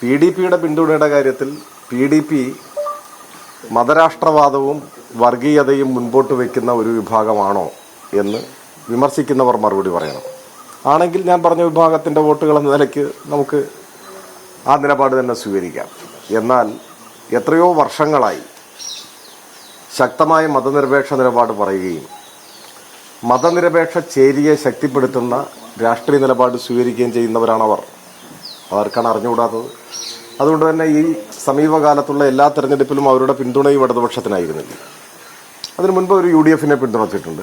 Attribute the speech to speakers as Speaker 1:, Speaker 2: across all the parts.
Speaker 1: P D പിയുടെ പിന്തുണയുടെ കാര്യത്തിൽ പി ഡി പി മതരാഷ്ട്രവാദവും വർഗീയതയും മുൻപോട്ട് വയ്ക്കുന്ന ഒരു വിഭാഗമാണോ എന്ന് വിമർശിക്കുന്നവർ മറുപടി പറയണം. ആണെങ്കിൽ ഞാൻ പറഞ്ഞ വിഭാഗത്തിന്റെ വോട്ടുകൾ എന്ന നിലയ്ക്ക് നമുക്ക് ആ നിലപാട് തന്നെ സ്വീകരിക്കാം. എന്നാൽ എത്രയോ വർഷങ്ങളായി ശക്തമായ മതനിരപേക്ഷ നിലപാട് പറയുകയും മതനിരപേക്ഷ ചേരിയെ ശക്തിപ്പെടുത്തുന്ന രാഷ്ട്രീയ നിലപാട് സ്വീകരിക്കുകയും ചെയ്യുന്നവരാണ് അവർ അവർക്കാണ് അറിഞ്ഞുകൂടാത്തത്? അതുകൊണ്ട് തന്നെ ഈ സമീപകാലത്തുള്ള എല്ലാ തെരഞ്ഞെടുപ്പിലും അവരുടെ പിന്തുണയും ഇടതുപക്ഷത്തിനായിരുന്നില്ല. അതിനു മുൻപ് അവർ യു ഡി എഫിനെ പിന്തുണച്ചിട്ടുണ്ട്.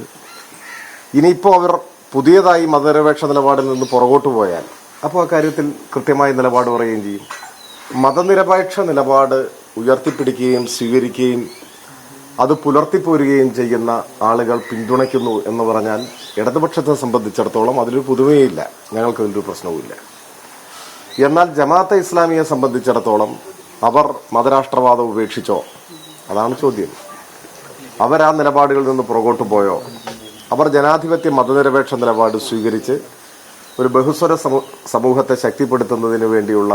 Speaker 1: ഇനിയിപ്പോൾ അവർ പുതിയതായി മതനിരപേക്ഷ നിലപാടിൽ നിന്ന് പുറകോട്ട് പോയാൽ അപ്പോൾ അക്കാര്യത്തിൽ കൃത്യമായ നിലപാട് പറയുകയും ചെയ്യും. മതനിരപേക്ഷ നിലപാട് ഉയർത്തിപ്പിടിക്കുകയും സ്വീകരിക്കുകയും അത് പുലർത്തിപ്പോരുകയും ചെയ്യുന്ന ആളുകൾ പിന്തുണയ്ക്കുന്നു എന്ന് പറഞ്ഞാൽ ഇടതുപക്ഷത്തെ സംബന്ധിച്ചിടത്തോളം അതിലൊരു പുതുമയില്ല. ഞങ്ങൾക്ക് അതിലൊരു പ്രശ്നവുമില്ല. എന്നാൽ ജമാഅത്തെ ഇസ്ലാമിയെ സംബന്ധിച്ചിടത്തോളം അവർ മതരാഷ്ട്രവാദം ഉപേക്ഷിച്ചോ? അതാണ് ചോദ്യം. അവർ ആ നിലപാടുകളിൽ നിന്ന് പുറകോട്ട് പോയോ? അവർ ജനാധിപത്യ മതനിരപേക്ഷ നിലപാട് സ്വീകരിച്ച് ഒരു ബഹുസ്വര സമൂഹത്തെ ശക്തിപ്പെടുത്തുന്നതിന് വേണ്ടിയുള്ള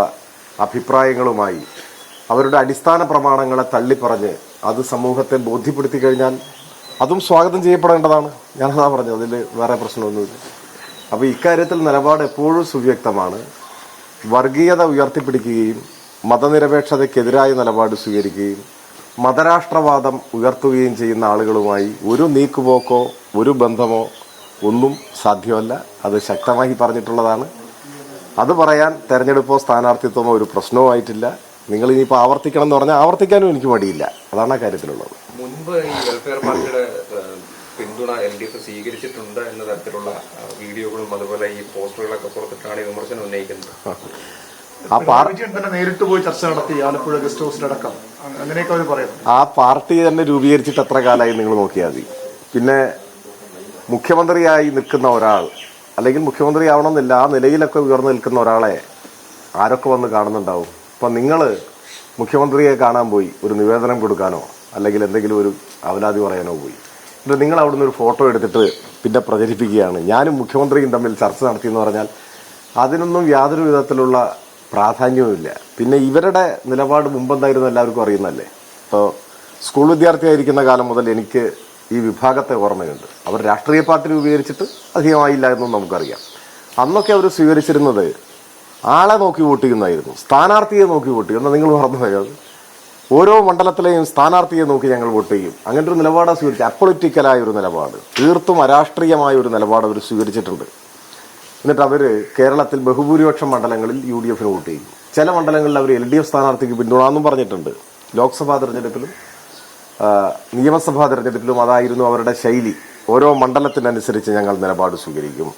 Speaker 1: അഭിപ്രായങ്ങളുമായി അവരുടെ അടിസ്ഥാന പ്രമാണങ്ങളെ തള്ളിപ്പറഞ്ഞ് അത് സമൂഹത്തെ ബോധ്യപ്പെടുത്തി കഴിഞ്ഞാൽ അതും സ്വാഗതം ചെയ്യപ്പെടേണ്ടതാണ്. ഞാനതാ പറഞ്ഞത് അതിൽ വേറെ പ്രശ്നമൊന്നുമില്ല. അപ്പോൾ ഇക്കാര്യത്തിൽ നിലപാട് എപ്പോഴും സുവ്യക്തമാണ്. വർഗീയത ഉയർത്തിപ്പിടിക്കുകയും മതനിരപേക്ഷതയ്ക്കെതിരായ നിലപാട് സ്വീകരിക്കുകയും മതരാഷ്ട്രവാദം ഉയർത്തുകയും ചെയ്യുന്ന ആളുകളുമായി ഒരു നീക്കുപോക്കോ ഒരു ബന്ധമോ ഒന്നും സാധ്യമല്ല. അത് ശക്തമായി പറഞ്ഞിട്ടുള്ളതാണ്. അത് പറയാൻ തെരഞ്ഞെടുപ്പോ സ്ഥാനാർത്ഥിത്വമോ ഒരു പ്രശ്നവുമായിട്ടില്ല നിങ്ങൾ ഇനിയിപ്പോൾ ആവർത്തിക്കണം എന്ന് പറഞ്ഞാൽ ആവർത്തിക്കാനും എനിക്ക് മടിയില്ല. അതാണ് ആ കാര്യത്തിലുള്ളത്.
Speaker 2: മുൻപ് ഈ വെൽഫെയർ പാർട്ടിയുടെ പിന്തുണ എൽ ഡി എഫ് സ്വീകരിച്ചിട്ടുണ്ട് എന്ന തരത്തിലുള്ള വീഡിയോകളും അതുപോലെ ഈ പോസ്റ്ററുകളൊക്കെ പുറത്തിട്ടാണ് വിമർശനം ഉന്നയിക്കുന്നത്.
Speaker 1: ആ.
Speaker 3: പാർട്ടി തന്നെ നേരിട്ട് പോയി ചർച്ച നടത്തി ആലപ്പുഴ ഗസ്റ്റ് ഹൗസിലടക്കം. അങ്ങനെയൊക്കെ അവർ പറയും.
Speaker 1: ആ പാർട്ടി തന്നെ രൂപീകരിച്ചിട്ട് എത്ര കാലമായി നിങ്ങൾ നോക്കിയാൽ മതി. പിന്നെ മുഖ്യമന്ത്രിയായി നിൽക്കുന്ന ഒരാൾ അല്ലെങ്കിൽ മുഖ്യമന്ത്രി ആവണമെന്നില്ല ആ നിലയിലൊക്കെ ഉയർന്നു നിൽക്കുന്ന ഒരാളെ ആരൊക്കെ വന്ന് കാണുന്നുണ്ടാവും? അപ്പൊ നിങ്ങൾ മുഖ്യമന്ത്രിയെ കാണാൻ പോയി ഒരു നിവേദനം കൊടുക്കാനോ അല്ലെങ്കിൽ എന്തെങ്കിലും ഒരു അവലാതി പറയാനോ പോയി. നിങ്ങൾ അവിടുന്ന് ഒരു ഫോട്ടോ എടുത്തിട്ട് പിന്നെ പ്രചരിപ്പിക്കുകയാണ്. ഞാനും മുഖ്യമന്ത്രിയും തമ്മിൽ ചർച്ച നടത്തിയെന്ന് പറഞ്ഞാൽ അതിനൊന്നും യാതൊരു വിധത്തിലുള്ള പ്രാധാന്യവുമില്ല. പിന്നെ ഇവരുടെ നിലപാട് മുമ്പെന്തായിരുന്നു എല്ലാവർക്കും അറിയുന്നല്ലേ ഇപ്പോൾ സ്കൂൾ വിദ്യാർത്ഥിയായിരിക്കുന്ന കാലം മുതൽ എനിക്ക് ഈ വിഭാഗത്തെ ഓർമ്മയുണ്ട്. അവർ രാഷ്ട്രീയ പാർട്ടി രൂപീകരിച്ചിട്ട് അധികമായില്ല എന്നും നമുക്കറിയാം. അന്നൊക്കെ അവർ സ്വീകരിച്ചിരുന്നത് ആളെ നോക്കി വോട്ട് ചെയ്യുന്നതായിരുന്നു സ്ഥാനാർത്ഥിയെ നോക്കി വോട്ട് ചെയ്യുന്ന. നിങ്ങൾ നിങ്ങൾ മറന്നുപോയത് ഓരോ മണ്ഡലത്തിലെയും സ്ഥാനാർത്ഥിയെ നോക്കി ഞങ്ങൾ വോട്ട് ചെയ്യും. അങ്ങനെ ഒരു നിലപാടാണ് സ്വീകരിച്ചത്. അപ്പൊളിറ്റിക്കലായ ഒരു നിലപാട്. തീർത്തും അരാഷ്ട്രീയമായ ഒരു നിലപാട് അവർ സ്വീകരിച്ചിട്ടുണ്ട്. എന്നിട്ട് അവർ കേരളത്തിൽ ബഹുഭൂരിപക്ഷം മണ്ഡലങ്ങളിൽ യു ഡി എഫിന് വോട്ട് ചെയ്യും. ചില മണ്ഡലങ്ങളിൽ അവർ എൽ ഡി എഫ് സ്ഥാനാർത്ഥിക്ക് പിന്തുണാന്നും പറഞ്ഞിട്ടുണ്ട്. ലോക്സഭാ തെരഞ്ഞെടുപ്പിലും നിയമസഭാ തെരഞ്ഞെടുപ്പിലും അതായിരുന്നു അവരുടെ ശൈലി. ഓരോ മണ്ഡലത്തിനനുസരിച്ച് ഞങ്ങൾ നിലപാട് സ്വീകരിക്കും.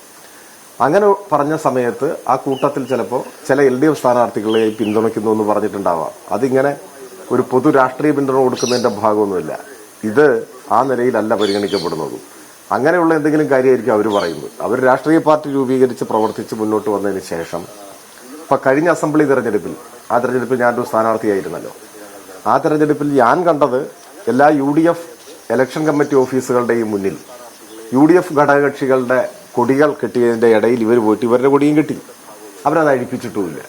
Speaker 1: അങ്ങനെ പറഞ്ഞ സമയത്ത് ആ കൂട്ടത്തിൽ ചിലപ്പോൾ ചില എൽ ഡി എഫ് സ്ഥാനാർത്ഥികളെ പിന്തുണയ്ക്കുന്നു എന്ന് പറഞ്ഞിട്ടുണ്ടാവാം. അതിങ്ങനെ ഒരു പൊതു രാഷ്ട്രീയ പിന്തുണ കൊടുക്കുന്നതിന്റെ ഭാഗമൊന്നുമില്ല. ഇത് ആ നിലയിലല്ല പരിഗണിക്കപ്പെടുന്നത്. അങ്ങനെയുള്ള എന്തെങ്കിലും കാര്യമായിരിക്കും അവർ പറയുന്നത്. അവർ രാഷ്ട്രീയ പാർട്ടി രൂപീകരിച്ച് പ്രവർത്തിച്ച് മുന്നോട്ട് വന്നതിന് ശേഷം ഇപ്പൊ കഴിഞ്ഞ അസംബ്ലി തെരഞ്ഞെടുപ്പിൽ ആ തെരഞ്ഞെടുപ്പിൽ ഞാനൊരു സ്ഥാനാർത്ഥിയായിരുന്നല്ലോ. ആ തെരഞ്ഞെടുപ്പിൽ ഞാൻ കണ്ടത് എല്ലാ U D F election committee ഓഫീസുകളുടെയും മുന്നിൽ യു ഡി എഫ് ഘടകകക്ഷികളുടെ കൊടികൾ കെട്ടിയതിന്റെ ഇടയിൽ ഇവർ പോയിട്ട് ഇവരുടെ കൊടിയും കിട്ടി. അവരത് അഴിപ്പിച്ചിട്ടുമില്ല.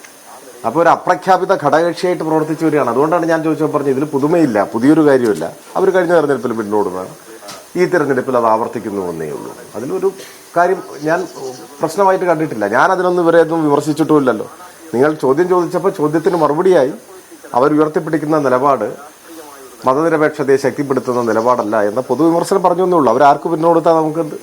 Speaker 1: അപ്പോൾ ഒരു അപ്രഖ്യാപിത ഘടകകക്ഷിയായിട്ട് പ്രവർത്തിച്ചു വരികയാണ്. അതുകൊണ്ടാണ് ഞാൻ ചോദിച്ചപ്പോൾ പറഞ്ഞത് ഇതിൽ പുതുമയില്ല പുതിയൊരു കാര്യമില്ല അവർ കഴിഞ്ഞ തെരഞ്ഞെടുപ്പിൽ പിന്നോടുന്നതാണ് ഈ തെരഞ്ഞെടുപ്പിൽ അത് ആവർത്തിക്കുന്നു എന്നേ ഉള്ളൂ. അതിലൊരു കാര്യം ഞാൻ പ്രശ്നമായിട്ട് കണ്ടിട്ടില്ല. ഞാൻ അതിനൊന്നും ഇവരെ ഒന്നും വിമർശിച്ചിട്ടുമില്ലല്ലോ. നിങ്ങൾ ചോദ്യം ചോദിച്ചപ്പോൾ ചോദ്യത്തിന് മറുപടിയായി അവർ ഉയർത്തിപ്പിടിക്കുന്ന നിലപാട് മതനിരപേക്ഷതയെ ശക്തിപ്പെടുത്തുന്ന നിലപാടല്ല എന്ന പൊതുവിമർശനം പറഞ്ഞു എന്നേ ഉള്ളൂ അവരാർക്ക് പിന്നോടുത്താൽ നമുക്കെന്ത്?